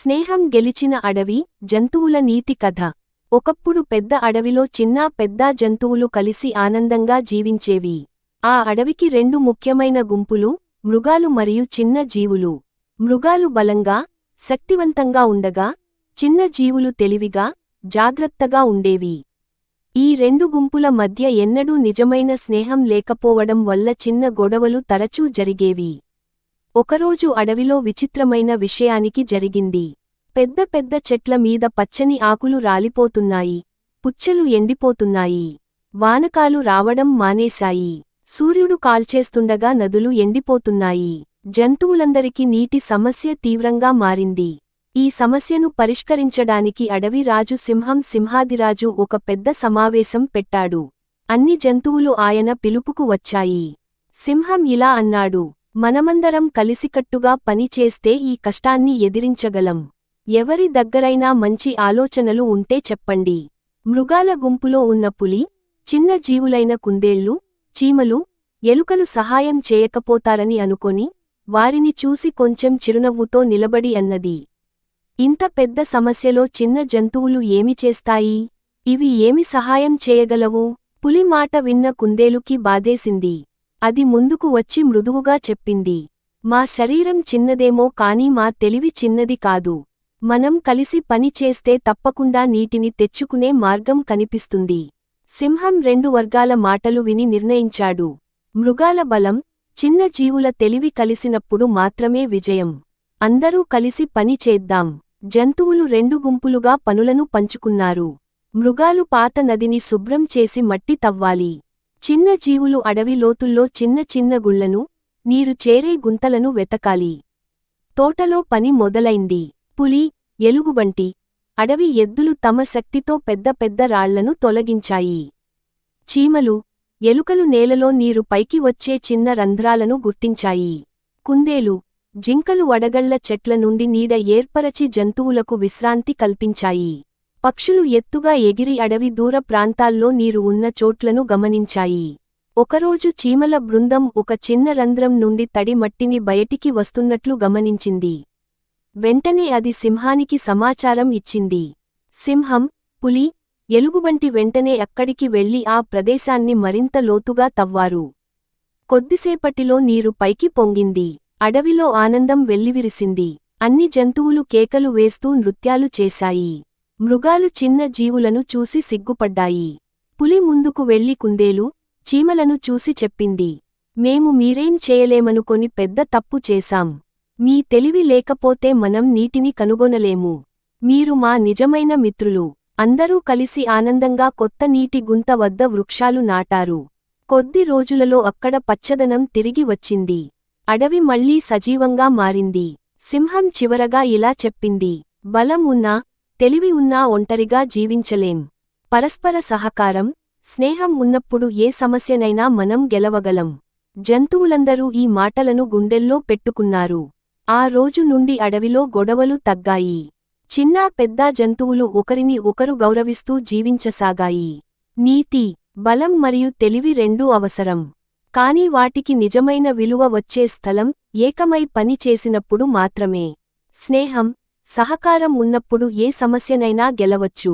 స్నేహం గెలిచిన అడవి జంతువుల నీతి కథ. ఒకప్పుడు పెద్ద అడవిలో చిన్నా పెద్ద జంతువులు కలిసి ఆనందంగా జీవించేవి. ఆ అడవికి రెండు ముఖ్యమైన గుంపులు మృగాలు మరియు చిన్న జీవులు. మృగాలు బలంగా శక్తివంతంగా ఉండగా చిన్న జీవులు తెలివిగా జాగ్రత్తగా ఉండేవి. ఈ రెండు గుంపుల మధ్య ఎన్నడూ నిజమైన స్నేహం లేకపోవడం వల్ల చిన్న గొడవలు తరచూ జరిగేవి. ఒకరోజు అడవిలో విచిత్రమైన విషయానికి జరిగింది. పెద్ద పెద్ద చెట్ల మీద పచ్చని ఆకులు రాలిపోతున్నాయి. పుచ్చెలు ఎండిపోతున్నాయి. వానకాలు రావడం మానేశాయి. సూర్యుడు కాల్చేస్తుండగా నదులు ఎండిపోతున్నాయి. జంతువులందరికీ నీటి సమస్య తీవ్రంగా మారింది. ఈ సమస్యను పరిష్కరించడానికి అడవి రాజు సింహం సింహాదిరాజు ఒక పెద్ద సమావేశం పెట్టాడు. అన్ని జంతువులు ఆయన పిలుపుకు వచ్చాయి. సింహం ఇలా అన్నాడు మనమందరం కలిసికట్టుగా పనిచేస్తే ఈ కష్టాన్ని ఎదిరించగలం. ఎవరి దగ్గరైనా మంచి ఆలోచనలు ఉంటే చెప్పండి. మృగాల గుంపులో ఉన్న పులి చిన్న జీవులైన కుందేళ్ళు చీమలు ఎలుకలు సహాయం చేయకపోతారని అనుకొని వారిని చూసి కొంచెం చిరునవ్వుతో నిలబడి అన్నది. ఇంత పెద్ద సమస్యలో చిన్న జంతువులు ఏమి చేస్తాయి? ఇవి ఏమి సహాయం చేయగలవు? పులి మాట విన్న కుందేలుకి బాధేసింది. అది ముందుకు వచ్చి మృదువుగా చెప్పింది. మా శరీరం చిన్నదేమో కాని మా తెలివి చిన్నది కాదు. మనం కలిసి పని చేస్తే తప్పకుండా నీటిని తెచ్చుకునే మార్గం కనిపిస్తుంది. సింహం రెండు వర్గాల మాటలు విని నిర్ణయించాడు. మృగాల బలం చిన్న జీవుల తెలివి కలిసినప్పుడు మాత్రమే విజయం. అందరూ కలిసి పని చేద్దాం. జంతువులు రెండు గుంపులుగా పనులను పంచుకున్నారు. మృగాలు పాత నదిని శుభ్రం చేసి మట్టి తవ్వాలి. చిన్న జీవులు అడవి లోతుల్లో చిన్న చిన్న గుళ్ళను నీరు చేరే గుంతలను వెతకాలి. తోటలో పని మొదలైంది. పులి ఎలుగుబంటి అడవి ఎద్దులు తమ శక్తితో పెద్ద పెద్ద రాళ్ళను తొలగించాయి. చీమలు ఎలుకలు నేలలో నీరు పైకి వచ్చే చిన్న రంధ్రాలను గుర్తించాయి. కుందేలు జింకలు వడగళ్ళ చెట్ల నుండి నీడ ఏర్పరచి జంతువులకు విశ్రాంతి కల్పించాయి. పక్షులు ఎత్తుగా ఎగిరి అడవి దూర ప్రాంతాల్లో నీరు ఉన్న చోట్లను గమనించాయి. ఒకరోజు చీమల బృందం ఒక చిన్న రంధ్రం నుండి తడి మట్టిని బయటికి వస్తున్నట్లు గమనించింది. వెంటనే అది సింహానికి సమాచారం ఇచ్చింది. సింహం పులి ఎలుగుబంటి వెంటనే అక్కడికి వెళ్ళి ఆ ప్రదేశాన్ని మరింత లోతుగా తవ్వారు. కొద్దిసేపటిలో నీరు పైకి పొంగింది. అడవిలో ఆనందం వెల్లివిరిసింది. అన్ని జంతువులు కేకలు వేస్తూ నృత్యాలు చేశాయి. మృగాలు చిన్న జీవులను చూసి సిగ్గుపడ్డాయి. పులి ముందుకు వెళ్ళి కుందేలు చీమలను చూసి చెప్పింది. మేము మీరేం చేయలేమనుకొని పెద్ద తప్పు చేశాం. మీ తెలివి లేకపోతే మనం నీటిని కనుగొనలేము. మీరు మా నిజమైన మిత్రులు. అందరూ కలిసి ఆనందంగా కొత్త నీటి గుంత వద్ద వృక్షాలు నాటారు. కొద్ది రోజులలో అక్కడ పచ్చదనం తిరిగి వచ్చింది. అడవి మళ్ళీ సజీవంగా మారింది. సింహం చివరగా ఇలా చెప్పింది. బలం ఉన్నా తెలివి ఉన్నా ఒంటరిగా జీవించలేం. పరస్పర సహకారం స్నేహం ఉన్నప్పుడు ఏ సమస్యనైనా మనం గెలవగలం. జంతువులందరూ ఈ మాటలను గుండెల్లో పెట్టుకున్నారు. ఆ రోజు నుండి అడవిలో గొడవలు తగ్గాయి. చిన్నా పెద్ద జంతువులు ఒకరిని ఒకరు గౌరవిస్తూ జీవించసాగాయి. నీతి బలం మరియు తెలివి రెండూ అవసరం. కాని వాటికి నిజమైన విలువ వచ్చే స్థలం ఏకమై పని చేసినప్పుడు మాత్రమే. స్నేహం సహకారం ఉన్నప్పుడు ఏ సమస్యనైనా గెలవచ్చు.